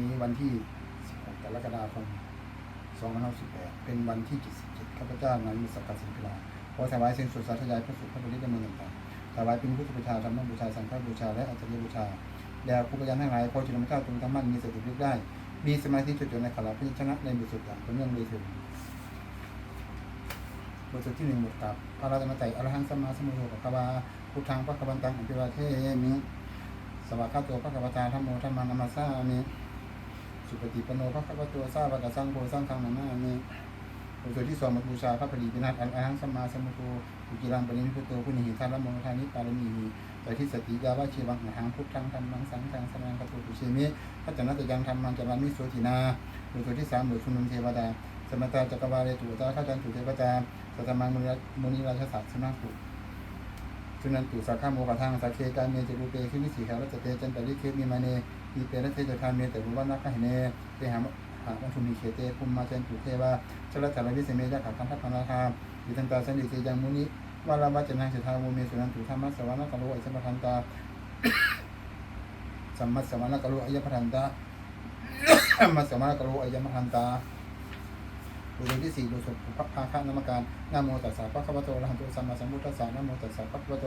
นี้วันที่ 16 กรกฎาคม 2518 เป็นวันที่ 77 ข้าพเจ้านายมิสักดิ์สิงพิลาขอถวายเสิ่งสุดสาธยายพระสุขพระบริดำเนินต่างๆถวายเป็นพุทธบูชาธรรมบูชาสังฆบูชาและอัจฉริยบูชาแด่ครูพยานทั้งหลายขอจุลมเจ้าจงตั้งมั่นมีสติรึกได้ มีสมาธิจดจดในขลังพิชนะในบุตรสุดอย่างเป็นเรื่องเลยถึงบทสุดที่หนึ่งบทกับพระรัตนตรัยอรหังสัมมาสัมพุทโธปะคะวาพุทธังปะคะวันตังอภิวาเทมิสวากขาโตปะคะวตาธัมโมธัมมังนัมมาสามิ สุปฏิปโนพระคัมภตัวทราบกสังโฆสังฆังนามามิบุตรที่สองมาบูชาพระปรีปินัสอันอาหังสมาสมุทโธอุกิรังปริมิพุทโตพุนิหิทาระโมทานิปารมีแต่ที่สติยาวะชีวังหังพุทธังธรรมังสังฆังสนังกตุตุเชมิพัฒนาตยังธรรมังจารมิโสตินาบุตรที่สามบุตรชุนุมเทวดาสมตาจักรวาเลตุตาข้าจันตุเทวดาสัตมังมุนิราชสัตสนาปุสุนันตุสักขโมกทังสักเคกาเมจิรูเปขินิสีขารัจเตจันตริเคมีมาเน มีเปรตเทจทานเมแต่บุวันนักขะเนเตหามหาวัตถุมีเขเตภูมิมาเจนตุเทวาชลจารวิเศษเมยะขับพันธพนาคามอิทันตาสันติเจยังมุนิวาลาวัจนังเสทาโมเมสุนันตุธรรมะสวรรคโลอิสัมปทันตาสัมมัสสวรรคโลอิยปทันตาสัมมัสสวรรคโลอิยปทันตาบุญที่สี่บุญสุภพาคะนามการนโมตัสสะภะคะวะโตอะระหะโตสัมมาสัมพุทธัสสะนโมตัสสะภะคะวะโต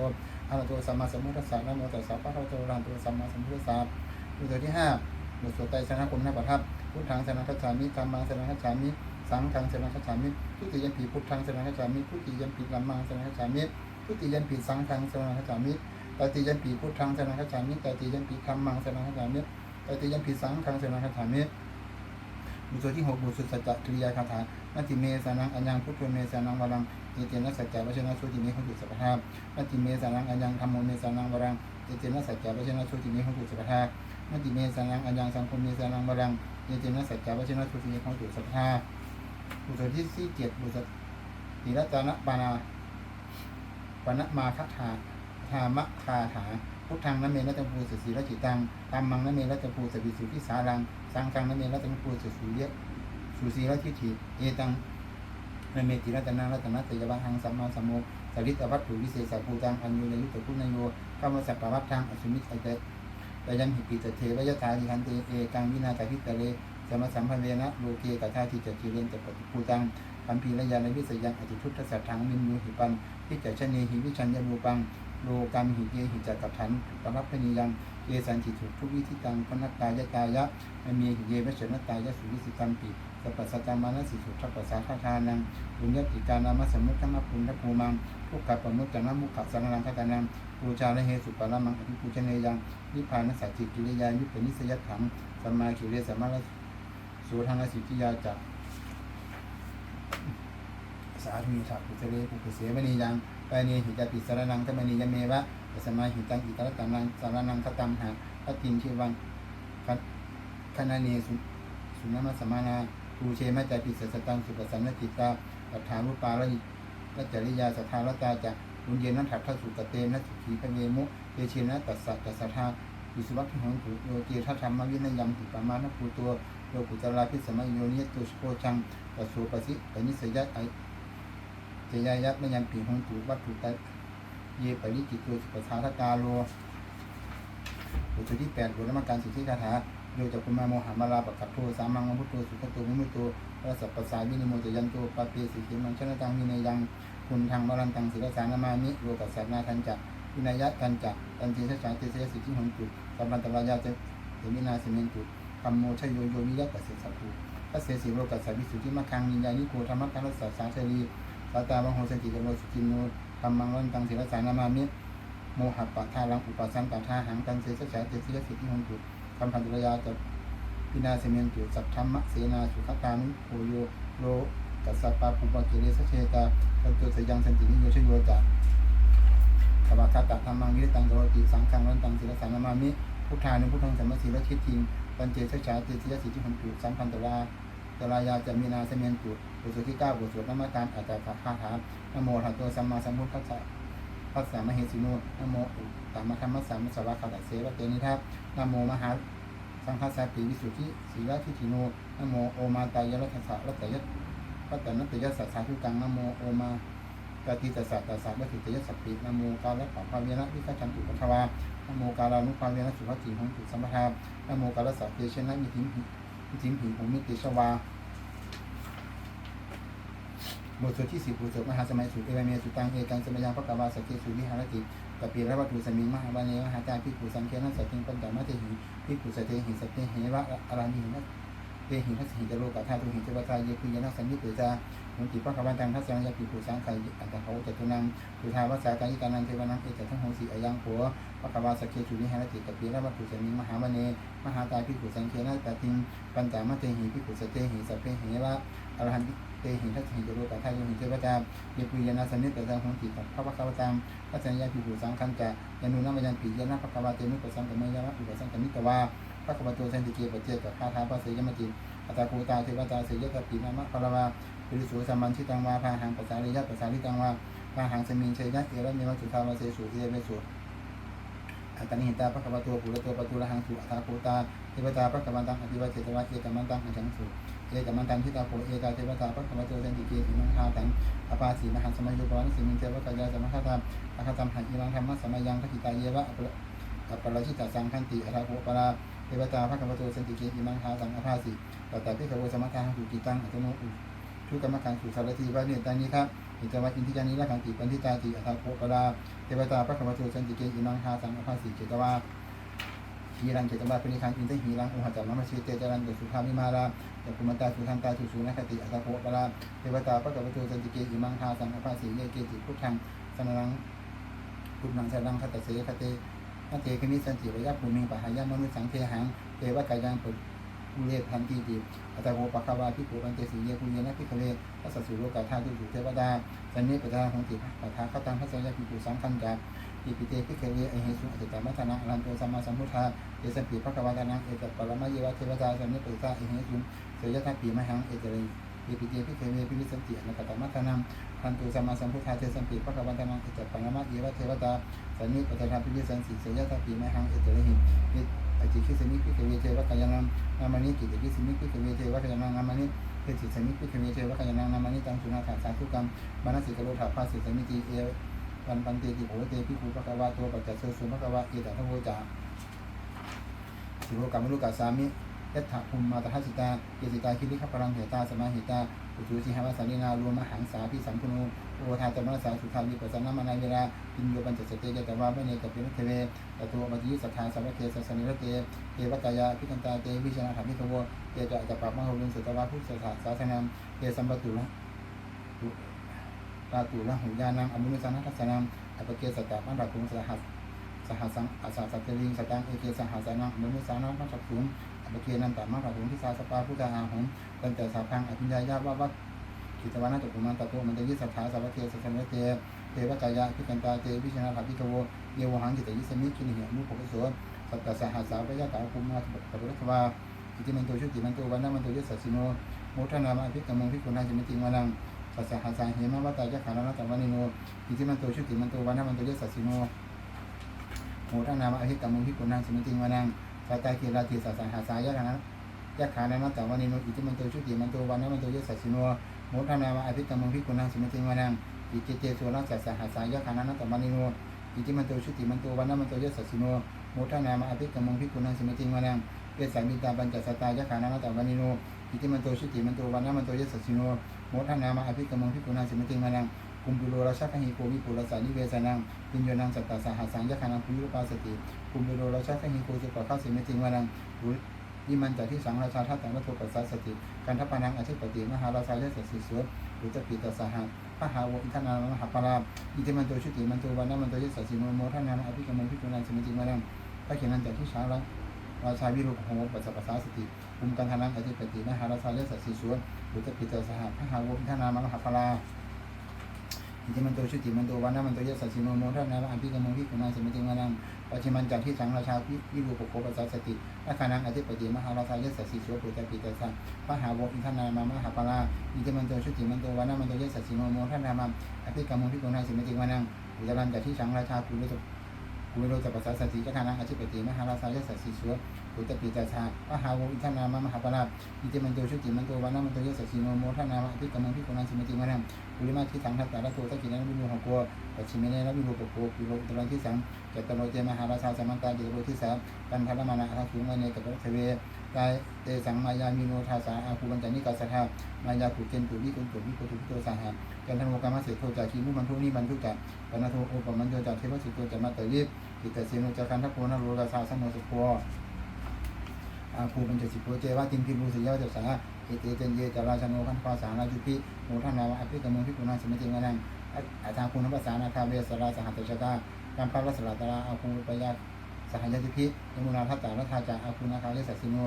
อะระหะโตสัมมาสัมพุทธัสสะนโมตัสสะภะคะวะโตอะระหะโตสัมมาสัมพุทธัสสะ วดที่ห้าบทสวดไตรสนคมนาประทับพุทธังสนังคัจฉามิธรรมังสนังคัจฉามิสังฆังสนังคัจฉามิทุติยัมปีพุทธังสนังคัจฉามิทุติยัมปีลัมมังสนังคัจฉามิทุติยัมปีสังฆังสนังคัจฉามิตติยัมปีพุทธังสนังคัจฉามิตติยัมปีธรรมังสนังคัจฉามิตติยัมปีสังฆังสนังคัจฉามิ บทสวดที่หกบทสวดสัจจกิริยาคาถานาติเมสานังอัญญังพุทโธเมสานังวรังเอเจนะสัจจะวชนะสุติเมของจุสัพพทานาติเมสานังอัญญังธรรมโมเมสานังวรังเอเจนะสัจจะวชนะสุติเมของจุสัพพทามติเมสานังอัญญังสังคมเมสานังบารังเยเจนะสัจจาวชนะสุติของตุสัทธาบุตรที่สี่เจ็ดบุตรติรัตนะปานาปณมาคถาธามะคาถา พุทธังนเมรัตภูสสีรจิตังธรรมังนเมรัตภูสบิสุทิสารัง สังฆังนเมรัตภูสสุเยสุสีรทิฏฐิเอตังนเมติรัตนารัตนะตยวังสัมมาสัมโมสริตวัตถุวิเศษภูตังอัญญูยุตตุนโยข้ามสัพพวัตทังอสุมิตเตแต่ยังหิปิตเทวยทานิคันเตเอกังวินาตาพิตะเลสมสัมภเวนะโลเกกตาทิจจิเรนจะปฏิปูตังคัมภีรยานวิสยังอติทุตสัตถังมินยูหิปันพิจชเนหิวิชัญญรูปัง โลกัมหิเยหิจักขันปรับพนิยังเยสันจิตุทุวิธิตังพนักกายกายะมเมีหิเยวชนตายะสุวิสิตัมปิสัพพสัตตามานะสิสุทัพพสาทาทานังบุญญติกานามสมุตตมะปุณฑภูมังทุกขปมุตตนะมุขสังลังคตานังปูชาและเหสุปารามังอภิปูชเนยังนิพพานสัจจิกิริยายุปนิสยถังสมาคิเรสมมาลสุทังสิทธิยาจักสาธุชาปุเจเรปุเกเสมณียัง ปนีหิจปิสารนังธรรมณียเมวะสมาหิตังอิตรตังนังสารนังคตังหาคตินชีวังคณเนสุสุนัมสมานาภูเชมะจปิสสตังสุปสันนติตาปัฏฐานุปาละละจริยาสัทธาลตาจะบุญเยนัทถัตถสุกเตนะสุขีพเวมุเตชินะตัสสะตัสสะทาวิสุวัตถิหังตุโยเกทัธรรมวินัยยังติปามานะภูตัวโยกุตลาพิสมัยโยนิยตุสโพชังตัสโสปสิปนิสยะไอ เจยายัตมยังปีหังตุวัตถุตะเยปริจิตตัวสุปทาทกาโลบทที่แปดบทนมการสิทธิคาถาโยจักคุมาโมหามาลาปะกัตโทสามังมพุทโตสุขโตวิมุตโตรัสสปัสสาวินิโมจยันโตปะเปสิขิมังชนะตังวินัยยังคุณทางมรันตังศิลสานามามิโลกัสสนาทันจักวินัยกันจักตันติชฌาเตเสสิทธิหงจุสัมปันตรายาเจเตมินาสิเมนจุคัมโมชโยโยวิยะกัสเสสัพพุพระเสสิโลกัสสวิสุทธิมะคังนิยานิโกธรรมะกัสสะสาเทรี สาตาบังโหสติจโรสุจินโนธรรมังรันตังศิลสานามามิโมหะปะทาลังอุปสัมปะทาหังตันเสสชาเตเสยสิทธิหงจุคัมปันตรายาจะพินาสิเมนจุสัพธรรมะเสนาสุขตานุโหโยโลกัสสะปะปุปะเกเรสเชตาตันตุสยังสันตินิโยชโยจาสวากาตะธรรมังวิริตังโรติสังฆังรันตังศิลสานามามิพุทธานุพุทธังสัมมาสีลชิตทิงปัญเจชฌาเตติยสิทธิหันตุสัมพันตรา ตรายาจะมีนาเสเมนตุบทสุที่เก้าบทสวดนามการอัตตาคาถานโมหัตโตสัมมาสัมพุทธัสสะพัสสะมเหสิโนนโมตตมธรรมสัมสวากาตเสวะเตนิทัพนโมมหาสังฆสัพปิวิสุทธิศีลทิฏฐิโนนโมโอมาตายรัตสะรัตยะรัตนัตยสัสสาธุกังนโมโอมากติตสัตตสัตตะติตยสัพพินโมกาละปัพพาเวนะวิคัจันตุปัทวานโมกาลานุภาเวนะสุภจิของตุสัมปทานโมกาลสัพเพเชนะมิถิม จิงผีผมมิติชวาบทสวดที่สิบบทสวดมหาสมัยสุดเอวเมสุตังเอกังสมัยยังพระกวาสเกสุวิหารติกปีระวัตุสมิงมหาบาเนมหาจารพิขุสังเคนัสติงปัญจมัตหิพิขุสเตหิสเตหิวะอารามิหินะเตหิทัสหิจโลกัธาตุหิเทวตาเยคุยนะสันนิปุจา มุติพระกวันตังทัศนังยพิกุสังไขอันตถเขาจตุนังสุทาวสากายิกานันเทวนังเอจทั้งโหสีอายังผัวพระกวาสเกสุวิหารติกปีระวัตุสมิมหาบาเนมหาตาพิกุสังเคนัสติงปัญจามะเทหิพิกุสเตหิสัพเตหิวะอรหันติเตหิทัสหิจโลกธาตุหิเทวตาเยปุยนาสนิตะสังหงติตัพระภควตามพระสัญญาภิกขุสังขันจะยานุนามายันปิยานะภควาเตนุปสังกมยนะอุปสังกมิตวาภควโตสันติเกียปเจกับพาท้าภาเสยมติอัตตาภูตาเทวตาเสยตปินามะพลวา ปิริสุสัมมันชิตังวาพาหังปัสสาริยะปัสสาริตังวาพาหังสมิงเชยนะเอระเมวสุทาวาเสสุเอเวสุอัตนิหิตาภควโตปุระโตปตุระหังสุอัตาภูตาเทวตาภควันตังอธิวัตเจตวะเอกมันตังอัญชังสุเอกมันตังทิตาโพเอกาเทวตาภควโตสันติเกอิมังหาตังอปาสีมหันสมัยยุปวันสิมิงเทวกายาสมัคตามอคตามหันอิรังธรรมะสมัยยังขจิตาเยวะอัปปะราชิตาสังคันติอราโภปราเทวตาพระกัมปโตสันติเกอิมังหาสังอภาสีตัตตะพิขโวสมถาหังสุกิตังอัตโนอุ ทุกรรมการสุสารตีวะเนี่ยตานิครับอิจวัตอินทิจานิละขันติปันทิตาติอัตถโภปราเทวตาพระกัมปโตสันติเกอิมังหาสังอภาสีเจตวาหีรังเจตวาเป็นคันอินทหีรังอุหัจจามะเชเตจรันตุสุภามิมาราจักุมันตาสุทันตาสุสุนคติอัตถโภปราเทวตาพระกัปตุสันติเกอิมังทาสังอภาสีเยเกจิพุทธังสนังพุทธังสนังคตเสคเตนาเทคณิสันติวิยะภูมิปะหายามนุสังเทหังเทวกายังปุ ภูเลพันตีติอัตโภปะคะวาพิปุปันเตสีเยคุเยนะพิคเลทัสสุโลกาธาตุสุเทวดาสันนิปทาของติปะทาคตังพัสยาพิปุสังคันจากปิปิเตพิคเลอเหสุอติตามัทนาอรันโตสัมมาสัมพุทธาเอสัมปิภะคะวาตนังเอตปรมะเยวะเทวดาสันนิปทาเอเหสุเสยทัพปีมหังเอเจริเอปิเตพิคเลพิวิสันติอนัตตมัทนังพันโตสัมมาสัมพุทธาเทสัมปิพระกวันตนังอิจปังมะเยวะเทวตาสันนิปตถาปิวิสันสิเสยตาปีมหังเอเตระหิมิ อจิคิสมิพิกเวเทวะกายนังนามานิกิติคิสมิพิกเวเทวะกายนังนามานิเทจิสมิพิกเวเทวะกายนังนามานิตังสุนาถาสาธุกรรมมานสิกโลถาภาสิสมิติเอวันปันเตติโหเตพิภูปะกวาตัวปัจจเสสุภะกวาเอตถะโวจาสิโรกรรมรุกัสามิยัตถะภูมิมาตหัสิตาเยสิตาคิริขปรังเหตาสมาเหิตาอุจุสิหาวสานินารวมหังสาพิสัมพุโน โอทาตมรสาสุทาวิปัสสนามานายเวลาปิญโยปัญจสเตเกตวาเมเนกับเปินุเทเวตตัวมัจยิสัทธาสัพเพสัสนิรเตเทวกายาพิกันตาเตวิชนะธรรมิทวเตจะจะปรับมโหรุนสุตวาพุทธาสาสนามเตสัมปตุละตาตุละหุญานังอมุนุสานัทัสสนามอปเกสตาปันราคุงสหัสสหัสังอาสาสัตเตลิงสตังเอเกสหัสนังอมุนุสานังมัจจุงอปเกนันตามากขุงที่สาสปาพุทธาหงตันแต่สาพังอภิญญายาวัวั กิตวานาตุกุมันตะโตมันตยิสัทธาสาวัเทสัสนเตเทวกายาพิกันตาเตวิชนาภาพิโตเยวหังจิตยิสมิคินิหิมุขภโสสัตตสหัสสาปยะตาคุมาตปุรทวาอิติมันโตชุติมันโตวันนามันโตยสัสสิโนโมทนามาภิกมังภิกุนาจิมิติมานังสัสสหัสสาเหมวัตตายะขานาตวานิโนอิติมันโตชุติมันโตวันนามันโตยสัสสิโนโมทนามาภิกมังภิกุนาจิมิติมานังสาตตาเกราติสัสสหาสายะนะยะขานานัตตวานิโนอิติมันโตชุติมันโตวันนะมันโตยสัสสิโน โมทนามาอภิตมังพิกุณังสมิติวานังอิจิเตสุรัสสัสหาสายะขานานัตตวานิโนอิติมันโตชุติมันโตวันนมันโตยสัสสิโนโมทนามาอภิตมังพิกุณังสมิติวานังเอสามิตาปัญจสตายะขานานัตตวานิโนอิติมันโตชุติมันโตวันนมันโตยสัสสิโนโมทนามาอภิตมังพิกุณังสมิติวานังกุมปุโรราชาคหิโกวิปุรสานิเวสานังปิญโยนังสัตตาสหัสังยะขานังปุยุปาสติกุมเบโรราชาคหิโกจุปะข้าสิมติวานัง วิมันจากที่สังราชาทัตตังวัตถุปัสสะสติการทัพนังอธิปติมหาราชาเยสสิสวดหรือจะปิตสหะพระหาวอิทนามหาปราอิติมันโตชุติมันโตวันนมันโตยสสิโนโมทนานอภิกรรมพิจุนันสมิติวานังพระเขียนันจากที่ช้าละราชาวิรุปโหปัสสะปัสสะสติกุมกันทนังอธิปติมหาราชาเยสสิสวดหรือจะปิตสหะพระหาวอิทนามหาปรา อิมันโตชุติมันโตวันนามันโตยะสัสสิโนโมทันนาอัมพิกมงพิกุณาสมิติวานังปัจฉิมันจากที่สังราชาพิวิรูปโคปัสสติอาคานังอธิปติมหาราชายะสัสสิโสปุตตปิตสังพระหาวอินทนามามหาปราอิติมันโตชุติมันโตวันนามันโตยะสัสสิโนโมทันนามันอภิกมงพิกุณาสมิติวานังอุจารันจากที่สังราชาภูริตกุวิโรจปัสสสติอาคานังอธิปติมหาราชายะสัสสิโส ปุตปุตปิจาชาอาหาวงอิทานามมหาปราอิติมันโตชุติมันโตวานามันโตยสสสิโนโมทนามะพิกรรมพิกุณังสิมติมานามปุริมาทิสังทัตตาระโตตะกินันวิโนหโกปัจฉิเมเนระวิโนปโกปิโรตรังที่สังเจตโนเจมหาราชาสมังกาจิตโรที่สามกันทรมานะอาภูมเนกับเทเวกายเตสังมายามิโนทาสาอาภูบัญจานิกาสทามายาขุเจนตุวิกุลตุวิโกตุวิโตสาหะกันทันโมกามาเสโทจาคีมุมันทุนี่มันทุจักปนโทโอปมันโยจักเทวสิโตจะมาเตยิบกิตเสโนจักันทโพนาโรราชาสมโนสุโพ อาภูปัญจสิโพเจวะติมพิรูสิยาวจัสสาเอเตเจนเยจาราชโนพันภาษาราจุพิโมทันนาวะอภิกรมพิกุณาสมิติงานังอาจารย์คุณภาษานาคาเวสราสหัตชกาการพระรัสลาตราอาภูปยาสหายจุพิยมุนาทัตตารัฐาจาอาภูนาคาเลสัสิโน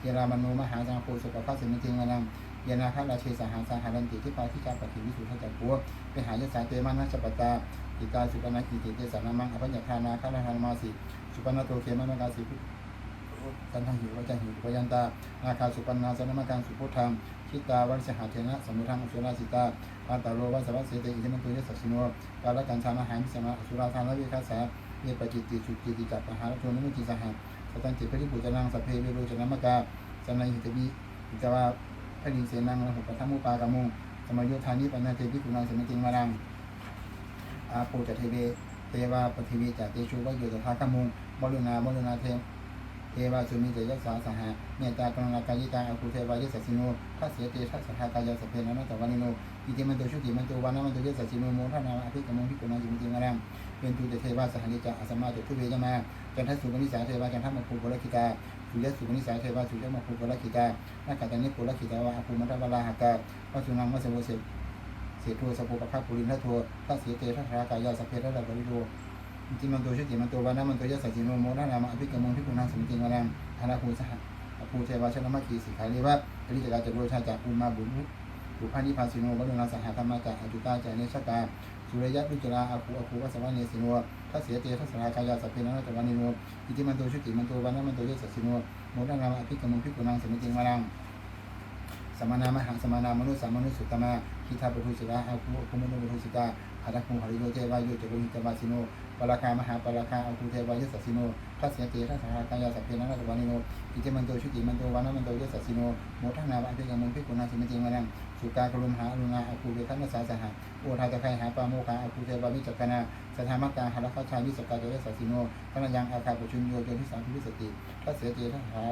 เยรามโนมหาจังโคสุปภาสมิติงานังยานาคาราเชสหาสาหารันติที่ปาทิจาปฏิวิสุทธจักปัวไปหายสาเตมานัชปตาติตาสุปนากิติเตสานามังอภัญญาทานาคาราหานมาสิสุปนาโตเขมานกาสิ กันทังหิววัจังหิวพยันตาอาคาสุปันนาสนมการสุพุทธังชิตาวัชหาเทนะสมุทังอสุราสิตาปันตาโรวัสวัสเสเตอิทิมันตุยสัสสิโนกาลกันชานาหังสมาอสุราทานวิคัสสะเยปจิตติสุจิติจักปหารทุนมุจิสหังสตันติตพริปุจนังสัพเพเวโรจนมกาสนัยหิตวิอิตวาพลิงเสนังระหุปทัมมุปากามุงสมัยโยธานิปันนาเทวิกุณังสมติงมารังอาโปจัตเทเวเทวาปฏิวีจเตชูวะโยตถาคมุงบรุณาบรุณาเท เทวาสุมิเตยัสสาสหะเมตตากรุณากายิกาอาคุเทวายิสัสสิโนทัสเสตทัสสะทากายสเพนะนัตวานิโนอิติมันโตชุติมันโตวานามันโตยัสสิโนโมทนาอภิกรรมพิกุณาจิมติงารังเป็นตุเทวาสหนิจาอสมาตุทุเวยมาจันทสุกนิสาเทวาจันทมัคคุโกรคิตาสุยสุกนิสาเทวาสุยมัคคุโกรคิตานักขัตนิปุรคิตาวาอภูมัตวลาหกาวสุนังมัสโวเสเสตุสปุปภาปุรินทโททัสเสตทัสสะกายสเพระดับริโร อิมันโตชุติมันโตววานามันโตยะสัจจิโนโมนานามาอภิกรรมพิกุณังสมิติงานังอาราภูสหะภูเทวาชนมัคคีสิขาเรวะปริจกาจโรชาจากอุมาบุญบุพานิพาสิโนวัลุนาสหธรรมจากอจุตาจาเนชตาสุริยะวิจราอาภูอาภูวัสวะเนสิโนทัสเสเตทัสรากายาสัพเพนะตวานิโนอิติมันโตชุติมันโตววานามันโตยะสัจจิโนโมนานามาอภิกรรมพิกุณังสมิติงานังสมานามหังสมานามนุษย์สามนุษย์สุตตมาคิทาปุถุสิกาอาภูอาภูมนุปุถุสิกาอาตภูหริโยเจวายุจโรหิตวาสิโน ราคามหาปราคาอัคุเทวายสัสสิโนทัสเสติทัสสหากายาสัพเพนะรัตวานิโนอิจิมันโตชุติมันโตวานามันโตยสัสสิโนโมทังนาวะพิกามุงพิกุณาสิมติมานังสุกากรุมหาอรุณาอัคุเวทันสาสหะโอทาตะไคหาปาโมคาอัคุเทวาวิจักนาสถามกาหารัคชาวิสกายสัสสิโนพนัยังอาคาปุชุนโยโยทิสาภิวิสติทัสเสติทัสหา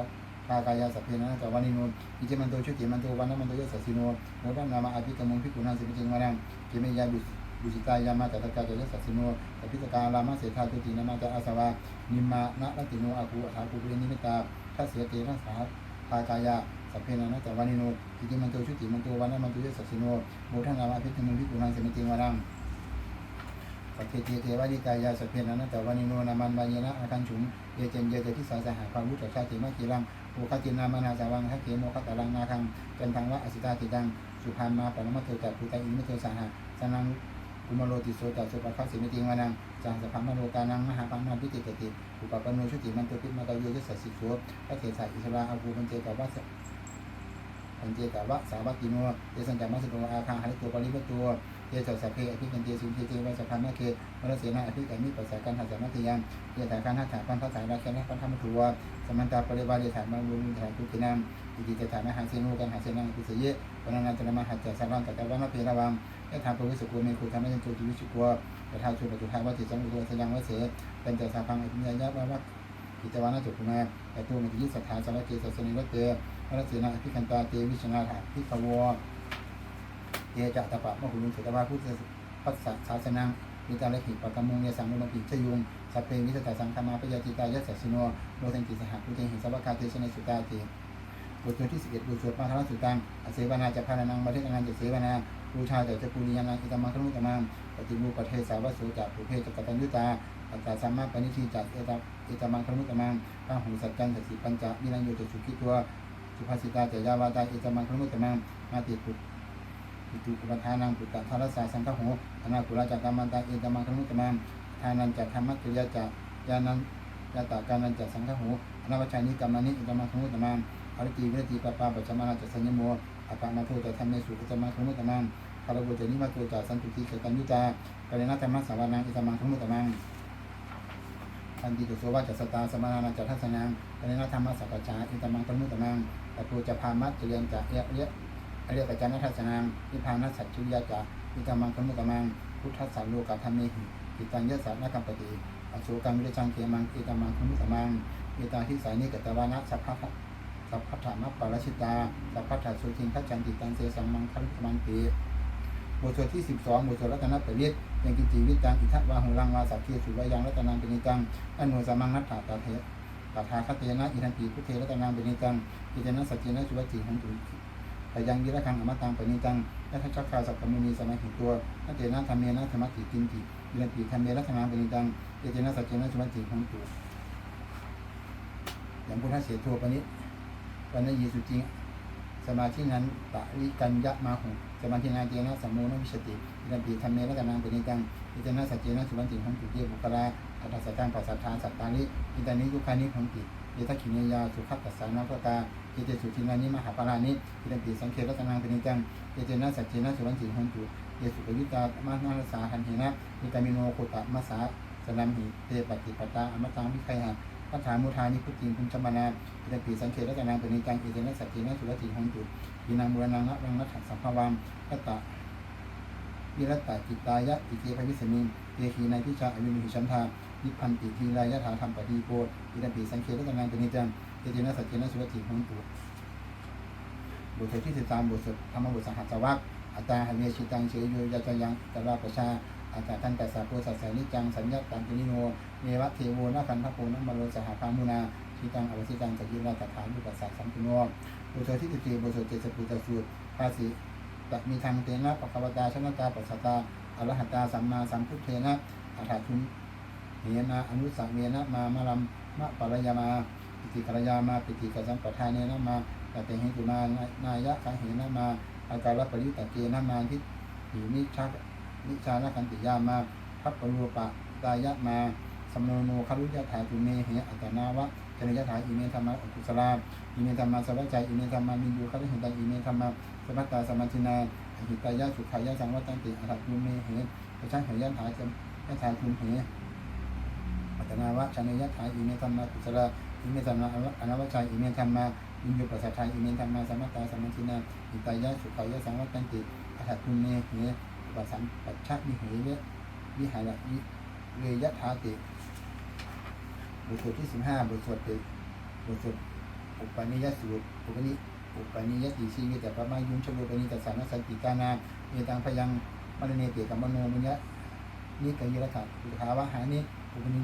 คากายาสัพเพนะรัตวานิโนอิจมันโตชุติมันโตวานามันโตยสัสสิโนโมทังนาวะอภิกามุงพิกุณาสิมติมานังเกเมยาบุ บุจิตายามาจัตตาจยสัสสิโนอภิสการามาเสธาตุตินามาจาอาสวานิมมานะรติโนอาคูอาถาภูเรนิมิตาทัสเสเตทัสาทากายาสัพเพนะนะจวานิโนอิติมันโตชุติมันโตวานะมันโตยสัสสิโนโมทังนาวะพิจิมุพิกุณังสมิติวารังสัพเพเทเทวานิกายาสัพเพนะนะจวานิโนนามันบายนะอาคันฉุงเยเจนเยเจทิสาสหะความรู้จักชาติมากีรังโอคตินามานาจาวังทักเขโมคตารังนาคังจันทังวะอสิตาติดังสุภามาปรมัตโตจักภูตาอิมิโตสหะสนัง กุมโลติโสตัสสุปะคัสสิมิติงวานังจังสะพัมมโนกานังมหาปังนาพิจิตติอุปปโนชุติมันตุพิมาตาเยยสัสสิโสพระเถสาอิสราอาภูปัญเจกาวะปัญเจกวะสาวกิโนเยสันจามัสโตอาคาหริตัวปริวตัว เยสัสเพอภิกันเจสุนเทเทวะสัพพามะเกวรเสนาอภิกันมิปัสสะกันหัสสะมัติยังเยถากันหัตถาปันทัสสาราแคนักปันธรรมทัวสมันตาปริวาเยถามาบุญถาตุกินามอิติจถามหาเสนุกันหาเสนังปิสเยปนันนันตระมหัจจะสารังกัตตะวันเพระวังยะถาปุริสุโกเมคุธรรมยันตุจิวิสุโกยะถาสุปจุทาวัติสังอุโตสยังวะเสเป็นแต่สาพังอภิญญายะวะวะกิจวานะจุกุมาแต่ตัวมิติยิสัทธาสารเกสัสนิวัตเตวรเสนาอภิคันตาเตวิชนาถาพิขว เยจะตะปะมะหุลุนเสตวาพุทธพัสสะศาสนังมิตาลหิปะกมุงเยสังมุมปิชยุงสัพเพวิสตาสังคมาปยาติตายัสสิโนโลเทนติสหกุเทหิสวะคาเทชนสุตาเตบทที่11บทสวดปาทรสุตังอเสวนาจะพานังบัตินันจะเสวนาบูชาแต่จะปูริยานาอิตามังครุตมังปฏิบูปเทสาวสุจักปุเพจกตัญญุตาอัตตาสัมมาปณิชีจักเอตาเอตามังครุตมังพระหูสัจจันทสิปัญจวิรังโยจะสุขิตัวสุภาษิตาเจยาวาตาเอตามังครุตมังมาติปุ ปิตุปทานังปุตตะทารสาสังฆโหอนาคุราจักกรรมันตาเอตมังคุตมังทานันจัธรรมัตยาจักยานันยาตาการนันจัสังฆโหอนาวัชานิกรรมนิเอตมังคุตมังอริติวิรติปปาปัจจมานาจัสัญญโมอปามาโทจะทำในสุขจะมาครุตมังคารบุตนิมาตัวจาสันตุติเกตัญญุตาปริณธรรมสาวานังอิตมังทั้งหมดตมังอันดีตุโสวาจัสตาสมานาจัทัสนังปณินาธรรมสัพพจาอินตมังปมุตมังตะปูจะพามัจเจริญจากเอะเอะ อริยกัจจานัทัสนังนิพพานัสสัจจุยาจาอินตมังปมุตมังพุทธัสสาโลกาธรรมเมหิกิตัญญสัตนกัมปติอโศกังวิจังเกมังอิตมังปมุตมังอิตาทิสานิกตวานะสัพพะสัพพะธรรมปารชิตาสัพพะทัสสุทิงทัจันติตังเสสังมังคัลมันติบทสวดที่ 12 บทสวดรัตนปริตยังกิจิวิตังอิทัตวาหุรังวาสักเกสุวายังรัตนังเป็นนิตังอนุสมังนัตถาตาเทตถาคตเตนะอิทันติพุทเทรัตนังเป็นิจังอิจนะสัจเจนะจุวจิหันตุ พยังยิระคังอมตังป็นนิตังยัตชักคาสัพพมุนีสมัยหิตัวนัตเตนะธรรมเมนะธรรมติกินติอินติธรรมเมรัตนังเป็นนิตังอิเจนะสัจเจนะจุวจิหันตุอย่างพุทธเสโทปนิปัญญีสุจริงสมาธินั้นปะริกัญญะมาหุสมาธินาเจนะสัมโมนวิชติอิรันติธรรมเมรัตนังเป็นนิตังอิจนะสัจเจนะสุวัติของตุเยบุคลาอัตถสัจจังปัสสัทธาสัตตานิอิตานิยุคานิของติ ยทักขิเนยาสุขัตตัสสานาภกาเยเจสุทินานิมหาปารานิอิรันติสังเครัตนังเป็นนิตังเยเจนะสัจเจนะสุวันติของตุเยสุปยุตตามานาสาหันเหนะมิตามิโนโคตะมัสสาสนัมหิเตปฏิปตาอมตังวิไคหะพัฒามุทานิพุทธิพุญชมนาอิรันติสังเครัตนังเป็นนิตังเยเจนะสัจเจนะสุวันติของตุยินังบุรนังนะรังนัตถังสัมภวามกัตตะวิรัตตะจิตตายะอิเทภวิสมิงเตขีในพิชาอวิมุหิชันธานิพพันติทีรายะถาธรรมปฏิโก อิรันติสังเครัตนังเป็นนิจังเตเจนะสัจเจนะสุวัติของตุบทที่สิบสามบทสวดธรรมบทสังหัสวักอัตตาหเวชิตังเชยโยยะจยังตระประชาอัตตาทันตัสสะโพสัสสนิจังสัญญาตังปินิโนเนวะเทโวนะคันทโพนะมโรสหพามุนาทิตังอวสิตังสกิราตถานุปัสสะสัมปุโนบทที่สิบสี่บทสวดเจสปุตสูตรภาษีตมีทางเตนะปะคะวตาชนะตาปัสสตาอรหัตตาสัมมาสัมพุทเทนะอัฏฐทุนเหนะอนุสังเวนะมามะลัม มะปรยามาปิติกรยามาปิติกสัมปทานเนนะมาตเตหิตุมานายะคังเหนะมาอาการปริตะเกนะมาทิหินิชักนิชานคันติยามาพัปปรูปะตายะมาสมโนโนคารุยะถาตุเมเหอัตนาวะจริยถาอิเมธรรมะอุกุสลาอิเมธรรมาสวัจใจอิเมธรรมามินยูคาริหิตังอิเมธรรมาสมัตตาสมัตินาอหิตายะสุขายะสังวัตันติอัตตุเมเหประชังเหยะถาจยะถาทุนเห อัตนาวะชนยะถาอิเมธรรมากุศลาอิเมธรรมาอนาวชัยอิเมธรรมามินยูปัสสัทธาอิเมธรรมาสมัตตาสมัตินาหิตายะสุขายะสังวัตันติอัตตุเมเหปัสสัมปัจฉะมิเหเววิหารวิเวยะถาติบทสวดที่สิบห้าบทสวดติบทสวดอุปนิยสูตรอุปนิอุปนิยติชีวิตแต่พระมายุงชโลปนิตัสสานสันติกานาเมตังพยังมรเนเตกัมมโนมุญญะนิกยิรถะอุทาวะหานิอุปนิ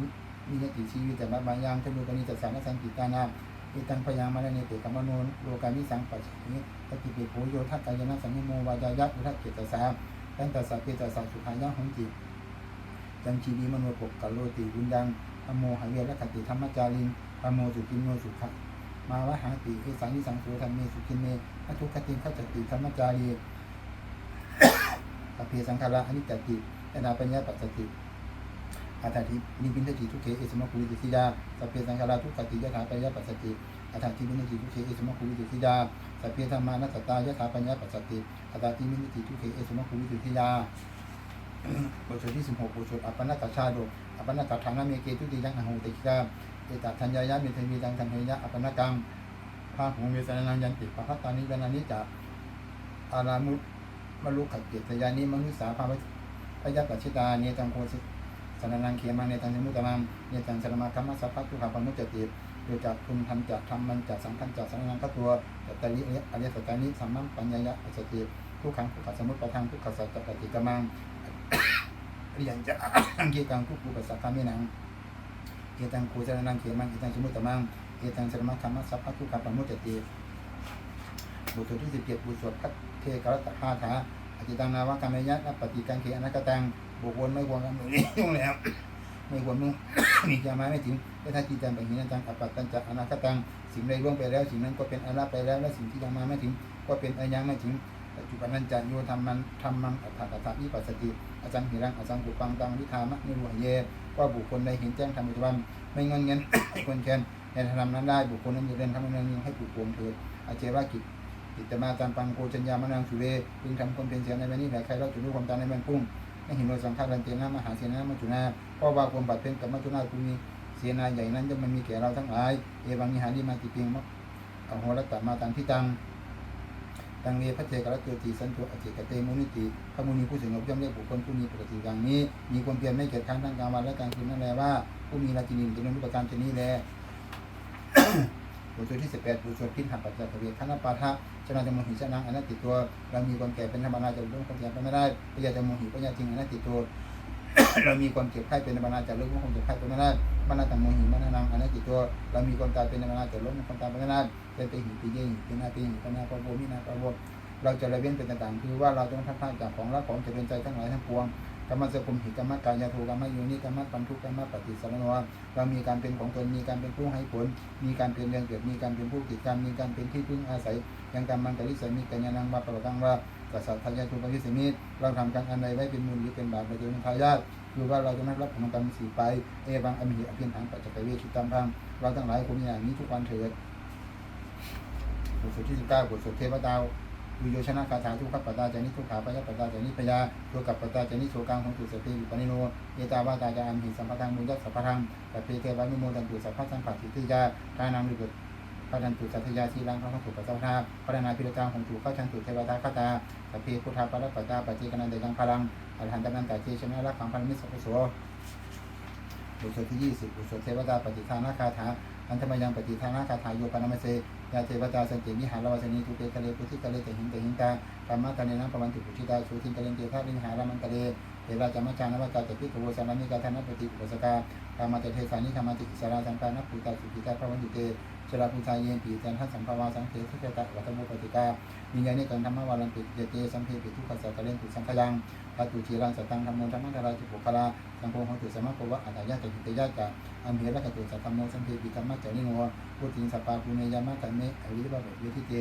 นิยติชีวิตแต่พระมายังชโลปนิตัสสานัสสันติกานาเมตังพยังมรเนเตกัมมโนโลกามิสังปัจฉิตติปิโพโยทักกายนะสังนิโมวายายะอุทักเกตสาตั้งแต่สัพเพตสสะสุขายะหังจิตจังชีวีมโนปกกัลโลติวิญญังอโมหะเวรคติธรรมจาริงอโมสุกินโนสุขะมาวะหาติเอสังนิสังโสธรรมเมสุขินเมอทุกขติขจติธรรมจารีอภิสังขาระอนิจจติอนาปัญญาปัสสติ อัตถทินิพินทจิทุกเขเอสมะคุวิติสิดาสัพเพสังขาราทุกขติยะถาปัญญาปัสสติอัตถทิพินทจิทุกเขเอสมะคุวิติสิดาสัพเพธรรมานัสตายะถาปัญญาปัสสติอัตถทิพินทจิทุกเขเอสมะคุวิติสิดาบทสวดที่สิบหกบทสวดอัปปนกชาโดอัปปนกฐานะเมเกตุติยังอโหติกาเอตัทัญญายะเมเทมีตังทันเฮยะอัปปนกังพาหงเวสนายันติปะพัตตานิยานานิจะอารามุมลุขัดเกียรติยานิมนุสาภาวะพยัปัจฉิตาเนตังโคสิ สนานังเขมาเนตังสมุตตมังเนตังสนมาคัมมัสสะพัตตุขาปมุจจติโดยจากคุณทันจะทำมันจะสังขันจะสนานังกัตัวจัตตาลิอริยสัจจานิสัมมัมปัญญายะปัสสติทุกขังทุกขสมุตประทังทุกขสัจจะปฏิกมังอริยังจะอังเกกังทุกขุปัสสะคามินังเอตังโคสนานังเขมังเอตังสมุตตมังเอตังสรมะธรรมสัพพะทุกขปมุจจติบทสวดที่สิบเจ็ดบทสวดคัตเทกรตหาถาอจิตังนาวะกามยะนัปปฏิกังเขอนักตัง บุคคลไม่ควรกันมือนี้ยุ่งแล้วไม่ควรมุ่งมีจะมาไม่ถึงแต่ถ้าจิตใจแบบนี้นะจังอัปปัตตันจะอนาคตังสิ่งใดล่วงไปแล้ว สิ่งนั้นก็เป็นอนาไปแล้ว และสิ่งที่ยังมาไม่ถึง ก็เป็นอายังไม่ถึงปัจจุบันนั้นจะโยธรรมันธรรมังอัฏฐอัฏฐวิปัสสติอาจารย์หิรังอาจารย์กุปังตังวิธามะนิรุหเยว่าบุคคลใดเห็นแจ้งธรรมปัจจุบันไม่งินเงินไม่ควรแค้นในธรรมนั้นได้บุคคลนั้นอยู่เรียนทำให้นืองให้ปลูกปวงเถิดอาเจวากิจกิจมาจารปังโกจัญญามนังสุเวพึงทำคนเป็นเสียในวันนี้แหละใครเราจุดรู้ความตายในเมืองพุ่ง ในหินโนสังฆารันเตนะมหาเสนามัจจุนาเพราะว่าความบาดเป็นกับมัจจุนาภูมิเสนาใหญ่นั้นจะมันมีแก่เราทั้งหลายเอวังนิหาริมาติเปียงมะอโหรตตมาตังพิตังตังเวพระเจกรัตตุติสันตุอจิกเตมุนิติพระมุนีผู้สงบย่อมเรียกบุคคลผู้มีปกติดังนี้ มีความเพียรไม่เกียจคร้านทั้งกลางวันและกลางคืนนั่นแหละว่า ผู้มีราชินีจะเป็นรูปการชนี้แล บทสวดที่18บทสวดพิณหัปัจจยเวทนาปาทะชนะจมหิชนะอนัตติตัวเรามีความแก่เป็นธรรมดาจะรู้ความแก่ไปไม่ได้ปยาจมหิปยาจริงอนัตติตัวเรามีความเจ็บไข้เป็นธรรมดาจะรู้ความเจ็บไข้ไปไม่ได้บรรณาตังโมหิมรณนังอนัตติตัวเรามีความตายเป็นธรรมดาจะลดความตายไปไม่ได้เป็นไปหิปีเยหิปีนาปีหิปนาปะโบมินาปะโบเราจะระเว้นเป็นต่างๆคือว่าเราต้องทัดทานจากของรักของเจริญใจทั้งหลายทั้งปวง กรรมสกุลหิกรรมกายาทูกรรมโยนิกรรมปันทุกกรรมปฏิสัมโนเรามีการเป็นของตนมีการเป็นผู้ให้ผล มีการเป็นเรื่องเกิดมีการเป็นผู้กิจกรรมมีการเป็นที่พึ่งอาศัยยังกรรมันตริสมิกัญญานังบาปะกังว่ากษัตริย์ทายาทุปริสมิตเราทำการอันใดไว้เป็นมูลหรือเป็นบาปเราจะเป็นทายาทคือว่าเราจะไม่รับผลของกรรมสีไปเอวังอมิหิอภินทังปัจจกเวชิตัมพังเราทั้งหลายคงอย่างนี้ทุกวันเถิดบทสวดที่สิบเก้าบทสวดเทวดาว โยชนะคาถาทุกขปตาจานิทุกขาปยปตาจานิพยาตัวกับปตาจานิโสกังของตุสติปนิโนเอตาวาตาจาอัมหิสัมปทังมุยัสสัพพังตัพเพเทวานุโมทันตุสัพพะสัมปัติติยาทานังลิบุตพระดันตุสัทยาสีลังพระพุทธปัสสาวะพระนาพิรตาของถูกเข้าชันตุเทวตาคตาสัพเพพุทธาปรัปตาปัจเจกนันเดยังพลังอรหันตนันตาเจชนะรักขังพันมิสสุโสบทสวดที่ยี่สิบบทสวดเทวดาปฏิทานาคาถาอันธรรมยังปฏิทานาคาถาโยปนามเส ยาเทวตาสันติมิหารวาสนีทุเตกะเลปุทิกะเลแต่หินแต่หินตาธรรมะตะเนนะปวันติปุชิตาสูทินตะเลนเตธาริหารามันตะเลเทวาจามจานวตาตะพิกโวสานามิกาธนปฏิอุปสกาธรรมะตะเทสานิธรรมะติสาราสังกานัปุตาสุขิตาพระวันติเต ชราภูชายเยนปีจันทัสสัมภาวาสังเทสุเจตะวัตมุปติกาวิญญาณิกันธรรมวาลันติเจเจสัมเพปิทุกขสัตตะเลนตุสังขยังทัตุจีรังสตังธรรมโมธรรมะทาราจุปุคลาสังโฆของตุสมะโกวะอัตตายะตะหิตยะกะอัมเหระกตุสัตตมโมสัมเพปิธรรมะจนิโนพุทธิสัปปาปุเนยามะกันเมอริบะเวทิเต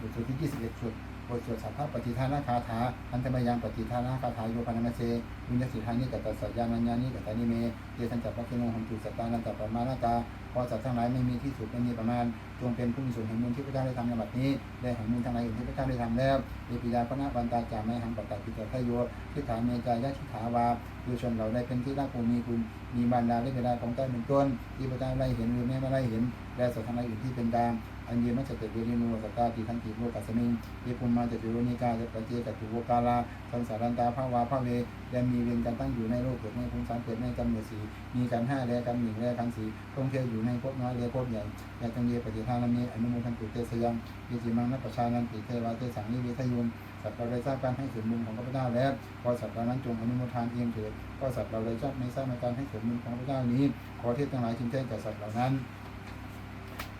บทที่21สุด บทสวดสัพพะปฏิทานาคาถาอันธมยังปฏิทานาคาถาโยปนามเสวิญญาสิทานิกัตตสัจญานัญญานิกัตตานิเมเยสันจัปปะคิโนหันตุสัตตานันตปะมานาตาพราะสัตว์ทั้งหลายไม่มีที่สุดไม่มีประมาณจงเป็นผู้มีส่วนแห่งบุญที่พระเจ้าได้ทำในบัดนี้และแห่งบุญทั้งหลายอื่นที่พระเจ้าได้ทำแล้วเอปิยาพระนาวันตาจาไม่หังปตตาปิตาทโยทิฏฐานเมจายะทิฏฐาวาดูชนเราได้เป็นที่รักผู้มีคุณมีบรรดาและเวลาของเจ้เป็นต้นที่พระเจ้าได้เห็นหรือไม่ได้เห็นและสัตว์ทั้งหลายอื่นที่เป็นกลาง อันเยมัจจเตเวริโนสตาติทันติโลกัสมิงเยปุมมาจติโรนิกาจะปะเจกตุโวกาลาสังสารันตาภาวาภาเวและมีเวรการตั้งอยู่ในโลกเกิดในภูมิสารเกิดในกำเนิดสีมีกันห้าและกันหนึ่งและกันสีท่องเที่ยวอยู่ในภพน้อยและภพใหญ่และตังเยปฏิทานามีอนุโมทันตุเตสยังยิจิมังนัปชานันติเทวาเตสังนิเวทยุนสัตว์เราได้ทราบการให้ส่วนบุญของพระพุทธเจ้าแล้วขอสัตว์เหล่านั้นจงอนุโมทานเองเถิดก็สัตว์เราได้ทราบในทราบในการให้ส่วนบุญของพระเจ้านี้ขอเทศทั้งหลายจึงแจ้งแก่สัตว์เหล่านั้น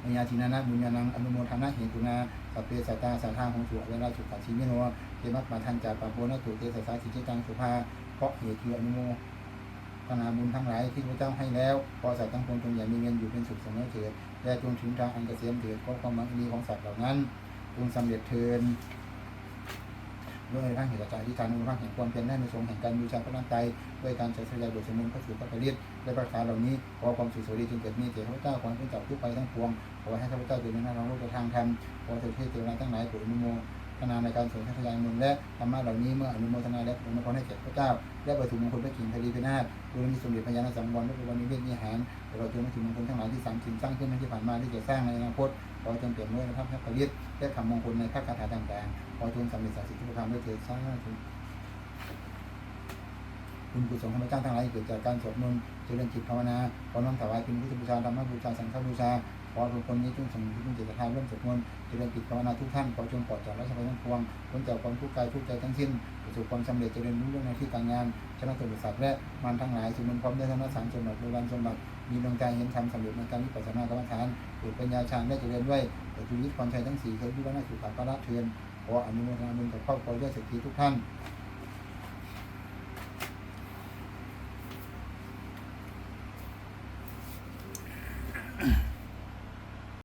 มยาทินานะบุญญาณังอนุโมทนาเหตุนาสัพเพสัตตาสาธาของสุเวลาสุขัชิมิโนเทมัตปาทันจาปะโพนตุเตสสาสิจิตังสุภาเพราะเหตุคืออนุโมทนาบุญทั้งหลายที่พระเจ้าให้แล้วพอสัตว์ทั้งปวงจงอย่ามีเงินอยู่เป็นสุขเสมอเถิดและจงถึงทางอันเกษมเถิดเพราะความมั่งมีของสัตว์เหล่านั้นจงสำเร็จเทิน ด้วยร่างเหตุปัจจัยที่การอนุรักษ์แห่งความเพียรได้ในทรงแห่งการบูชาพระนันไตรด้วยการใช้สยายบทสมุนพระสูตรพระปริตและประกาเหล่านี้ขอความสุขสวัสดีจงเกิดมีแก่พระเจ้าความเป็นจับทุกไปทั้งปวงขอให้ข้าพเจ้าอยู่ในหน้าเราโลกทางธรรมขอเถิดเทศเทวดาทั้งหลายโปรดอนุโมทนาในการสนทนาเมืองและธรรมะเหล่านี้เมื่ออนุโมทนาแล้วอนุโมทนาให้แก่พระเจ้า และประถุมงคลพระกิ่งทรีพินาศดูมีสมเด็จพระญาณสังวรและบุญนิเวศนิหารเราจงมาถึงมงคลทั้งหลายที่สามสิ่งสร้างขึ้นในที่ผ่านมาที่จะสร้างในอนาคต ขอจงเปลี่ยนด้วยพระพักตร์และคำมงคลในพระคาถาต่างๆขอจงสำเร็จสักดิ์สิทธิ์ทุกประการด้วยเถิดสาธุคุณกุศลธรรมเจ้าทั้งหลายเกิดจากการสวดมนต์เจริญจิตภาวนาขอน้อมถวายเป็นพุทธบูชาธรรมบูชาสังฆบูชาขอทุกคนนี้จงสมบูรณ์เจตนาร่วมสวดมนต์เจริญจิตภาวนาทุกท่านขอจงปลอดจากรัชภัยทั้งปวงพ้นจากความทุกข์กายทุกข์ใจทั้งสิ้นประสบความสำเร็จเจริญรุ่งเรืองในที่การงานชนะตัวบริษัทและมันทั้งหลายสุนทรพร้อมด้วยธนสารสมบัติโบราณสมบัติ มีดวงใจเห็นธรรมสำเร็จในการวิปัสสนากรรมฐานเกิดปัญญาฌานได้เจริญด้วยแต่ชีวิตความชัยทั้งสี่เคยยุวนาสุขาภาระเทือนขออนุโมทนาบุญกับครอบครัวด้วยเศรษฐีทุกท่าน